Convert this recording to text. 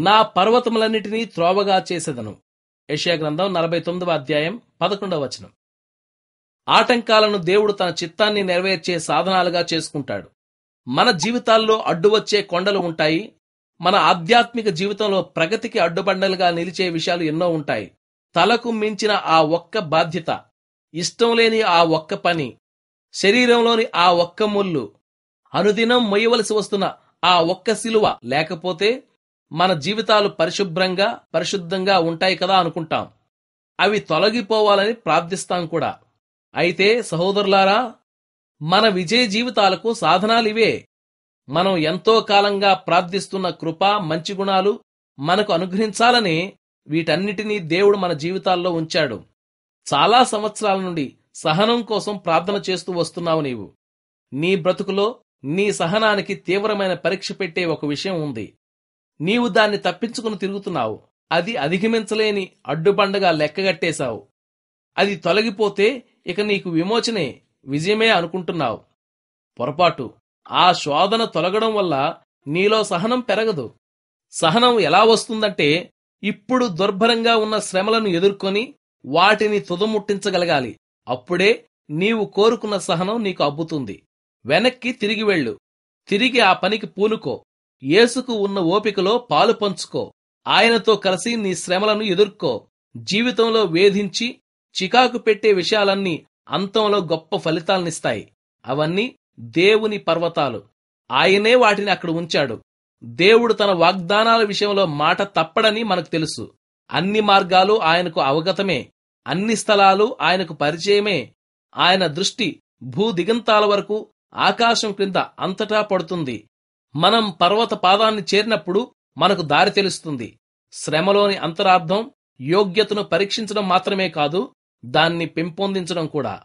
నా పర్వతములన్నిటినీ త్రోవగా చేసేదను. యెషయా గ్రంథం నలభై తొమ్మిదవ అధ్యాయం పదకొండవ వచనం. ఆటంకాలను దేవుడు తన చిత్తాన్ని నెరవేర్చే సాధనాలుగా చేసుకుంటాడు. మన జీవితాల్లో అడ్డువచ్చే కొండలు ఉంటాయి. మన ఆధ్యాత్మిక జీవితంలో ప్రగతికి అడ్డుబండలుగా నిలిచే విషయాలు ఎన్నో ఉంటాయి. తలకు మించిన ఆ ఒక్క బాధ్యత ఇష్టం లేని ఆ ఒక్క పని శరీరంలోని ఆ ఒక్క ముళ్ళు అనుదినం మొయ్యవలసి వస్తున్న ఆ ఒక్క సిలువ లేకపోతే మన జీవితాలు పరిశుభ్రంగా పరిశుద్ధంగా ఉంటాయి కదా అనుకుంటాం. అవి తొలగిపోవాలని ప్రార్థిస్తాం కూడా. అయితే సహోదరులారా మన విజయ జీవితాలకు సాధనాలివే మనం ఎంతో కాలంగా ప్రార్థిస్తున్న కృప మంచి గుణాలు మనకు అనుగ్రహించాలని వీటన్నిటినీ దేవుడు మన జీవితాల్లో ఉంచాడు. చాలా సంవత్సరాల నుండి సహనం కోసం ప్రార్థన చేస్తూ వస్తున్నావు నీవు. నీ బ్రతుకులో నీ సహనానికి తీవ్రమైన పరీక్ష పెట్టే ఒక విషయం ఉంది. నీవు దాన్ని తప్పించుకుని తిరుగుతున్నావు. అది అధిగమించలేని అడ్డుబండగా లెక్కగట్టేశావు. అది తొలగిపోతే ఇక నీకు విమోచనే విజయమే అనుకుంటున్నావు. పొరపాటు. ఆ శోధన తొలగడం వల్ల నీలో సహనం పెరగదు. సహనం ఎలా వస్తుందంటే ఇప్పుడు దుర్భరంగా ఉన్న శ్రమలను ఎదుర్కొని వాటిని తుదముట్టించగలగాలి. అప్పుడే నీవు కోరుకున్న సహనం నీకు అబ్బుతుంది. వెనక్కి తిరిగి వెళ్ళు. తిరిగి ఆ పనికి పూనుకో. యేసుకు ఉన్న ఓపికలో పాలు పంచుకో. ఆయనతో కలిసి నీ శ్రమలను ఎదుర్కో. జీవితంలో వేధించి చికాకు పెట్టే విషయాలన్నీ అంతంలో గొప్ప ఫలితాలనిస్తాయి. అవన్నీ దేవుని పర్వతాలు. ఆయనే వాటిని అక్కడ ఉంచాడు. దేవుడు తన వాగ్దానాల విషయంలో మాట తప్పడని మనకు తెలుసు. అన్ని మార్గాలు ఆయనకు అవగతమే. అన్ని స్థలాలు ఆయనకు పరిచయమే. ఆయన దృష్టి భూ దిగంతాల వరకు ఆకాశం క్రింద అంతటా పడుతుంది. మనం పర్వత పాదాన్ని చేరినప్పుడు మనకు దారి తెలుస్తుంది. శ్రమలోని అంతరార్థం యోగ్యతను పరీక్షించడం మాత్రమే కాదు దాన్ని పెంపొందించడం కూడా.